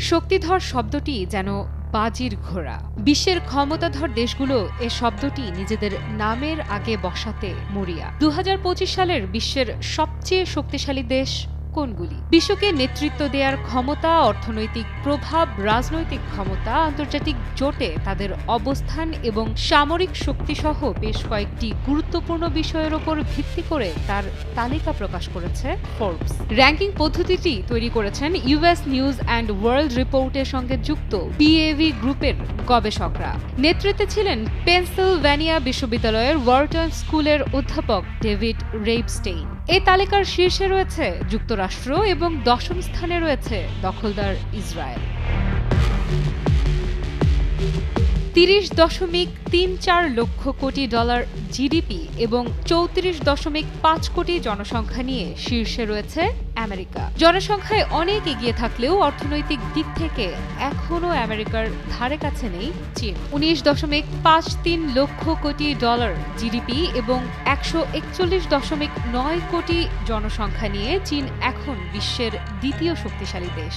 শক্তিধর শব্দটি যেন বাজির ঘোড়া। বিশ্বের ক্ষমতাধর দেশগুলো এ শব্দটি নিজেদের নামের আগে বসাতে মরিয়া। দু হাজার পঁচিশ সালের বিশ্বের সবচেয়ে শক্তিশালী দেশ কোনগুলি? বিশ্বকে নেতৃত্ব দেওয়ার ক্ষমতা, অর্থনৈতিক প্রভাব, রাজনৈতিক ক্ষমতা, আন্তর্জাতিক জোটে তাদের অবস্থান এবং সামরিক শক্তিসহ বেশ কয়েকটি গুরুত্বপূর্ণ বিষয়ের ওপর ভিত্তি করে তার তালিকা প্রকাশ করেছে ফোর্বস। র্যাঙ্কিং পদ্ধতিটি তৈরি করেছেন ইউএস নিউজ অ্যান্ড ওয়ার্ল্ড রিপোর্টের সঙ্গে যুক্ত বিএভি গ্রুপের গবেষকরা। নেতৃত্বে ছিলেন পেনসিলভ্যানিয়া বিশ্ববিদ্যালয়ের ওয়ার্টন স্কুলের অধ্যাপক ডেভিড রেইবস্টেইন এই তালিকার শীর্ষে রয়েছে যুক্তরাষ্ট্র এবং দশম স্থানে রয়েছে দখলদার ইসরায়েল। তিরিশ দশমিক তিন চার লক্ষ কোটি ডলার জিডিপি এবং চৌত্রিশ দশমিক পাঁচ কোটি জনসংখ্যা নিয়ে শীর্ষে রয়েছে আমেরিকা। জনসংখ্যায় অনেক এগিয়ে থাকলেও অর্থনৈতিক দিক থেকে এখনও আমেরিকার ধারে কাছে নেই চীন। উনিশ দশমিক পাঁচ তিন লক্ষ কোটি ডলার জিডিপি এবং একশো একচল্লিশ দশমিক নয় কোটি জনসংখ্যা নিয়ে চীন এখন বিশ্বের দ্বিতীয় শক্তিশালী দেশ।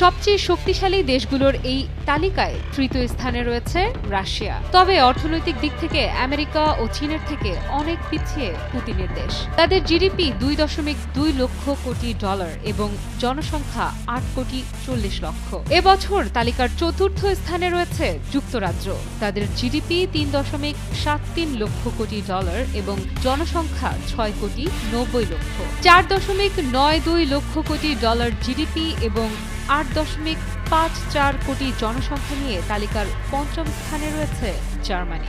সবচেয়ে শক্তিশালী দেশগুলোর এই তালিকায় তৃতীয় স্থানে রয়েছে রাশিয়া। তবে অর্থনৈতিক দিক থেকে আমেরিকা ও চীনের থেকে অনেক পিছিয়ে পুতিনের দেশ। তাদের জিডিপি দুই দশমিক দুই লক্ষ কোটি ডলার এবং জনসংখ্যা আট কোটি চল্লিশ লক্ষ। এবছর তালিকার চতুর্থ স্থানে রয়েছে যুক্তরাজ্য। তাদের জিডিপি তিন দশমিক সাত তিন লক্ষ কোটি ডলার এবং জনসংখ্যা ছয় কোটি নব্বই লক্ষ। চার দশমিক নয় দুই লক্ষ কোটি ডলার জিডিপি এবং আট দশমিক পাঁচ চার কোটি জনসংখ্যা নিয়ে তালিকার পঞ্চম স্থানে রয়েছে জার্মানি।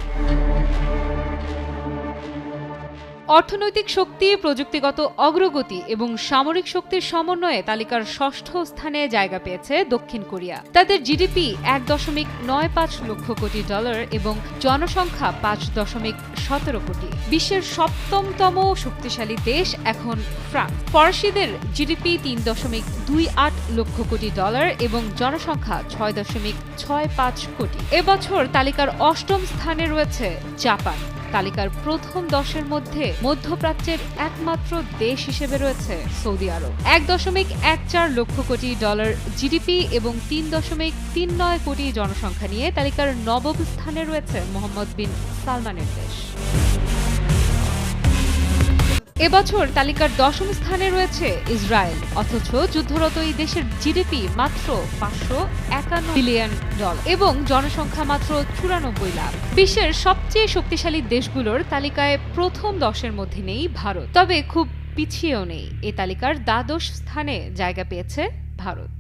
অর্থনৈতিক শক্তি, প্রযুক্তিগত অগ্রগতি এবং সামরিক শক্তির সমন্বয়ে তালিকার ষষ্ঠ স্থানে জায়গা পেয়েছে দক্ষিণ কোরিয়া। তাদের জিডিপি এক দশমিক নয় পাঁচ লক্ষ কোটি ডলার এবং জনসংখ্যা পাঁচ দশমিক সতেরো কোটি। বিশ্বের সপ্তমতম শক্তিশালী দেশ এখন ফ্রান্স। ফরাসিদের জিডিপি তিন দশমিক দুই আট লক্ষ কোটি ডলার এবং জনসংখ্যা ছয় দশমিক ছয় পাঁচ কোটি। এবছর তালিকার অষ্টম স্থানে রয়েছে জাপান। তালিকার প্রথম দশের মধ্যে মধ্যপ্রাচ্যের একমাত্র দেশ হিসেবে রয়েছে সৌদি আরব। এক দশমিক এক চার লক্ষ কোটি ডলার জিডিপি এবং তিন দশমিক তিন নয় কোটি জনসংখ্যা নিয়ে তালিকার নবম স্থানে রয়েছে মোহাম্মদ বিন সালমানের দেশ। এবছর তালিকার দশম স্থানে রয়েছে ইসরায়েল, অথচ যুদ্ধরত এই দেশের জিডিপি মাত্র পাঁচশো একান্ন বিলিয়ন ডলার এবং জনসংখ্যা মাত্র চুরানব্বই লাখ। বিশ্বের সবচেয়ে শক্তিশালী দেশগুলোর তালিকায় প্রথম দশের মধ্যে নেই ভারত, তবে খুব পিছিয়েও নেই। এ তালিকার দ্বাদশ স্থানে জায়গা পেয়েছে ভারত।